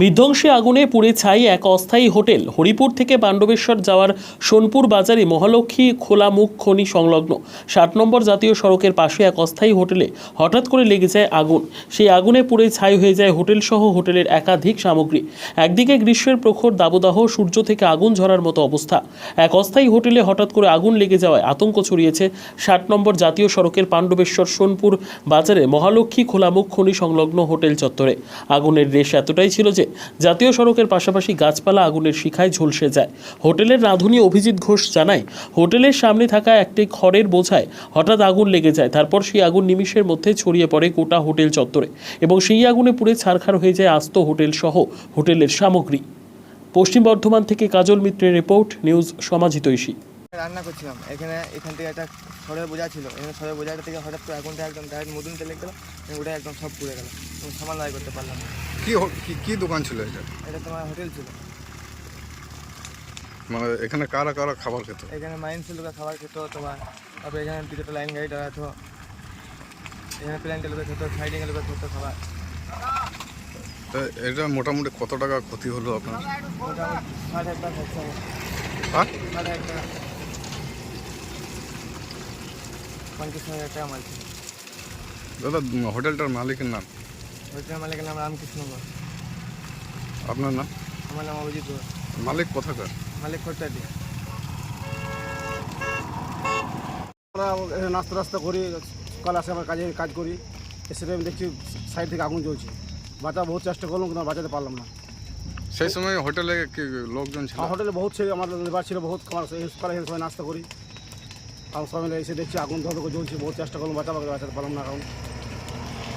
বিধ্বংসী আগুনে পুড়ে ছাই এক অস্থায়ী হোটেল, হরিপুর থেকে পাণ্ডবেশ্বর যাওয়ার সোনপুর বাজারে মহালক্ষ্মী খোলা মুখ খনি সংলগ্ন। ষাট নম্বর জাতীয় সড়কের পাশে এক অস্থায়ী হোটেলে হঠাৎ করে লেগে যায় আগুন। সেই আগুনে পুড়ে ছাই হয়ে যায় হোটেল সহ হোটেলের একাধিক সামগ্রী। একদিকে গ্রীষ্মের প্রখর দাবদাহ, সূর্য থেকে আগুন ঝরার মতো অবস্থা। এক অস্থায়ী হোটেলে হঠাৎ করে আগুন লেগে যাওয়ায় আতঙ্ক ছড়িয়েছে ষাট নম্বর জাতীয় সড়কের পাণ্ডবেশ্বর সোনপুর বাজারে মহালক্ষ্মী খোলামুখ খনি সংলগ্ন হোটেল চত্বরে। আগুনের রেশ এতটাই ছিল যে জাতীয় সড়কের পাশাপাশি গাছপালা আগুনের শিখায় ঝলসে যায়। হোটেলের রাঁধুনি অভিজিৎ ঘোষ জানায়, হোটেলের সামনে থাকা একটি খড়ের বোঝায় হঠাৎ আগুন লেগে যায়। তারপর সেই আগুন নিমিষের মধ্যে ছড়িয়ে পড়ে গোটা হোটেল চত্বরে এবং সেই আগুনে পুড়ে ছারখার হয়ে যায় আস্ত হোটেল সহ হোটেলের সামগ্রী। পশ্চিম বর্ধমান থেকে কাজল মিত্রের রিপোর্ট, নিউজ সমাজিতৈষী রান্না করছিলাম। এখানে এখান থেকে একটা সরের বোঝা ছিল। এখানে সরের বোঝাটা থেকে হঠাৎ করে আগুনটা একদম ডাইরেক্ট মধুন তেলে গেল ওটা একদম সব পুড়ে গেল। সামান লাই করতে পারলাম না। কি কি কি দোকান ছিল এটা? এটা তোমার হোটেল ছিল। মানে এখানে কারা কারা খাবার খেত? এখানে মাইন্স লোকের খাবার খেত তোমার তারপরে এখানে দুটো লাইন গাড়ি দাঁড়াতো। এখানে প্ল্যান্টের লোকের খেত সাইডিংয়ের লোকের খেত খাবার। তা এটা মোটামুটি কত টাকা ক্ষতি হলো আপনার? মোটামুটি ষাট হাজার খরচা টাকা পঞ্চাশ হাজার টাকা মাল ছিল। দাদা হোটেলটার মালিকের নাম? হোটেলের মালিকের নাম রামকৃষ্ণ ঘোষ আপনার নাম? আমার নাম অভিজিৎ ঘোষ মালিক কোথাকার? মালিক খরচা দিয়ে আমরা নাস্তা টাস্তা করি সকালে আসে আবার কাজে কাজ করি এসে আমি দেখছি সাইড থেকে আগুন জ্বলছে। বাঁচা বহুত চেষ্টা করলাম কিন্তু বাঁচাতে পারলাম না। সেই সময় হোটেলে লোকজন ছিল? হোটেলে বহুত ছেলে আমার লেবার ছিল বহুত আমার সকালে নাস্তা করি। আর সবাই মিলে এসে দেখছি আগুন ধরে জ্বলছে বহুত চেষ্টা করলাম বাঁচাবো বাঁচাতে পারলাম না কারণ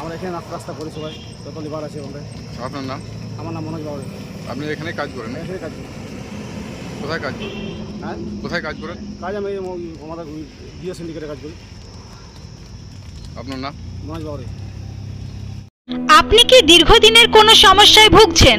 আমরা এখানে নাস্তা টাস্তা করি সবাই যত লেবার আছে আমরা। আপনার নাম? আমার নাম মনোজ বাবু। আপনি এখানে কাজ করেন এখানে কাজ করি। কোথায় কাজ করেন? হ্যাঁ? কোথায় কাজ করেন? কাজ আমি ওই আমাদের বিএস সিন্ডিকেটে কাজ করি। আপনার নাম? মনোজ বাবু। আপনি কি দীর্ঘদিনের কোনো সমস্যায় ভুগছেন?